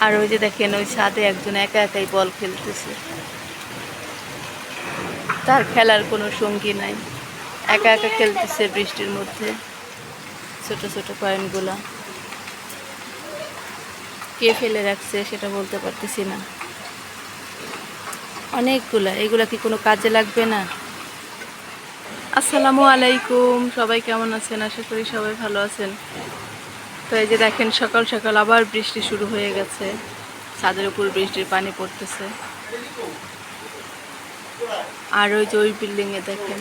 আর ওই যে দেখেন, ওই ছাদে একজন একা একাই বল খেলতেছে। তার খেলার কোনো সঙ্গী নাই। একা একা খেলতেছে বৃষ্টির মধ্যে। ছোট ছোট কয়েনগুলা। কে ফেলে রাখছে সেটা বলতে পারতেছি না। অনেকগুলা। এগুলা কি কোনো কাজে লাগবে না? আসসালামু আলাইকুম। সবাই কেমন আছেন? আশা করি সবাই ভালো আছেন। তো এই যে দেখেন, সকাল সকাল আবার বৃষ্টি শুরু হয়ে গেছে। ছাদের উপর বৃষ্টির পানি পড়তেছে। আর ওই যে ওই বিল্ডিংয়ে দেখেন,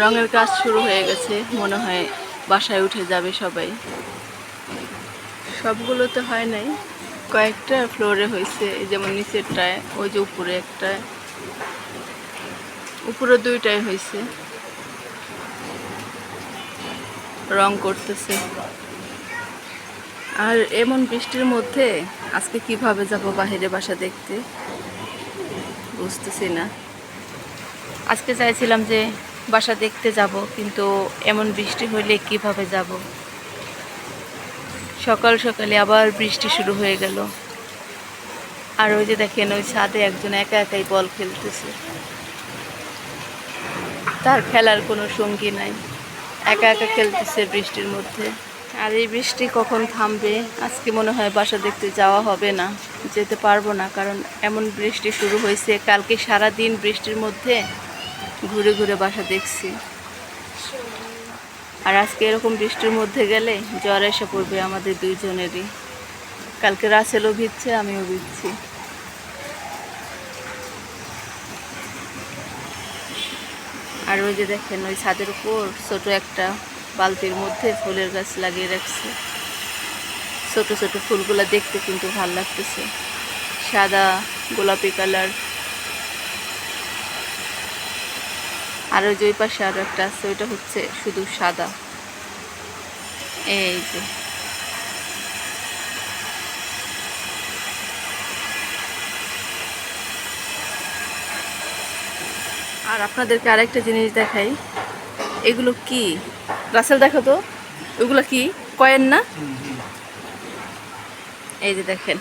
রঙের কাজ শুরু হয়ে গেছে। মনে হয় বাসায় উঠে যাবে সবাই। সবগুলোতে হয় নাই। কয়েকটা ফ্লোরে হয়েছে যেমন নিচেরটায়, ওই যে উপরে একটায় উপরে দুইটাই হয়েছে। রং করতেছে। আর এমন বৃষ্টির মধ্যে আজকে কীভাবে যাব বাইরে বাসা দেখতে? বুঝতেছি না। আজকে চাইছিলাম যে বাসা দেখতে যাব, কিন্তু এমন বৃষ্টি হইলে কীভাবে যাব? সকাল সকালে আবার বৃষ্টি শুরু হয়ে গেল। আর ওই যে দেখেন, ওই ছাদে একজন একা একাই বল খেলতেছে। তার খেলার কোনো সঙ্গী নাই। একা একা খেলতেছে বৃষ্টির মধ্যে। আর এই বৃষ্টি কখন থামবে? আজকে মনে হয় বাসা দেখতে যাওয়া হবে না, যেতে পারব না, কারণ এমন বৃষ্টি শুরু হয়েছে। কালকে সারা দিন বৃষ্টির মধ্যে ঘুরে ঘুরে বাসা দেখছি। আর আজকে এরকম বৃষ্টির মধ্যে গেলে জ্বর এসে পড়বে আমাদের দুইজনেরই। কালকে রাসেলও ভিজছে, আমিও ভিজছি। আর ওই যে দেখেন, ওই ছাদের উপর ছোট একটা বালতির মধ্যে ফুলের গাছ লাগিয়ে রাখছে। ছোট ছোট ফুলগুলো দেখতে কিন্তু ভালো লাগতেছে। সাদা, গোলাপি কালার। আর ওই যে ওই পাশে আরও একটা আছে, ওইটা হচ্ছে শুধু সাদা। এই যে। আর আপনাদেরকে আরেকটা জিনিস দেখাই। এগুলো কি? রাসেল দেখো তো। ওগুলো কি? কয়েন না? এই যে দেখেন।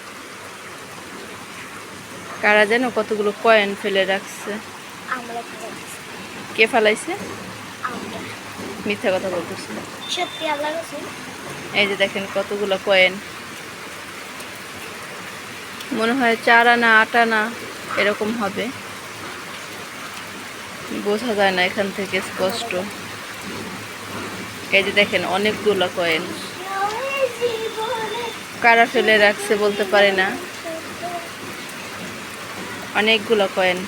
কারা যেন কতগুলো কয়েন ফেলে রাখছে। কে ফেলাইছে? মিথ্যা কথা বলতেছে। এই যে দেখেন কতগুলো কয়েন। মনে হয় চার আনা আট আনা এরকম হবে। বোঝা যায় না এখান থেকে স্পষ্ট। এই যে দেখেন, অনেকগুলো কয়েন কারা ফেলে রাখছে বলতে পারে না। অনেকগুলো কয়েন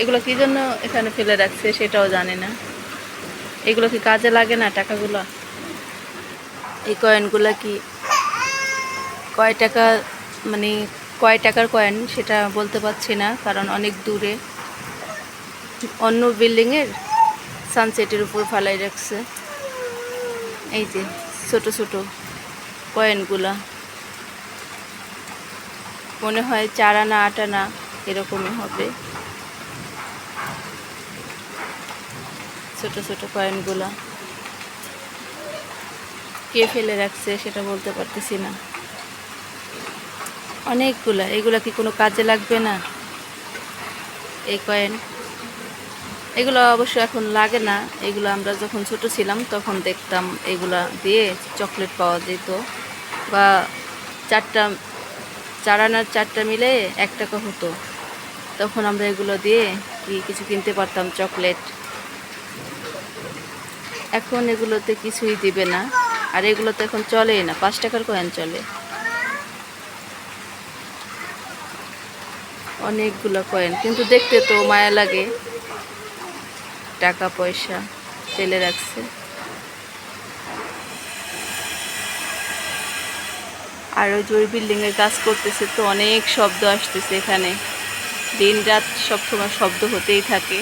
এগুলো কি জন্য এখানে ফেলে রাখছে সেটাও জানে না। এগুলো কি কাজে লাগে না টাকাগুলো? এই কয়েনগুলো কি কয় টাকা মানে কয় টাকার কয়েন সেটা বলতে পারছি না, কারণ অনেক দূরে। অন্য বিল্ডিংয়ের সানসেটের উপর ফালাই রাখছে। এই যে, ছোট ছোট কয়েনগুলা। মনে হয় চার আনা, আট আনা এরকমই হবে। ছোট ছোট কয়েনগুলা। কে ফেলে রাখছে সেটা বলতে পারতেছি না। অনেকগুলা, এগুলা কি কোনো কাজে লাগবে না? এই কয়েন। এগুলো অবশ্য এখন লাগে না। এগুলো আমরা যখন ছোট ছিলাম তখন দেখতাম এগুলা দিয়ে চকলেট পাওয়া যেত। বা চারটা চার আনার চারটা মিলে এক টাকা হতো। তখন আমরা এগুলো দিয়ে কি কিছু কিনতে পারতাম চকলেট। এখন এগুলোতে কিছুই দিবে না। আর এগুলো তো এখন চলেই না, পাঁচ টাকার কয়েন চলে। অনেকগুলো কয়েন কিন্তু দেখতে তো মায়া লাগে। টাকা পয়সা ফেলে রাখছে। আর ওই যে ওই বিল্ডিংয়ের কাজ করতেছে তো অনেক শব্দ আসতেছে এখানে। দিন রাত সবসময় শব্দ হতেই থাকে।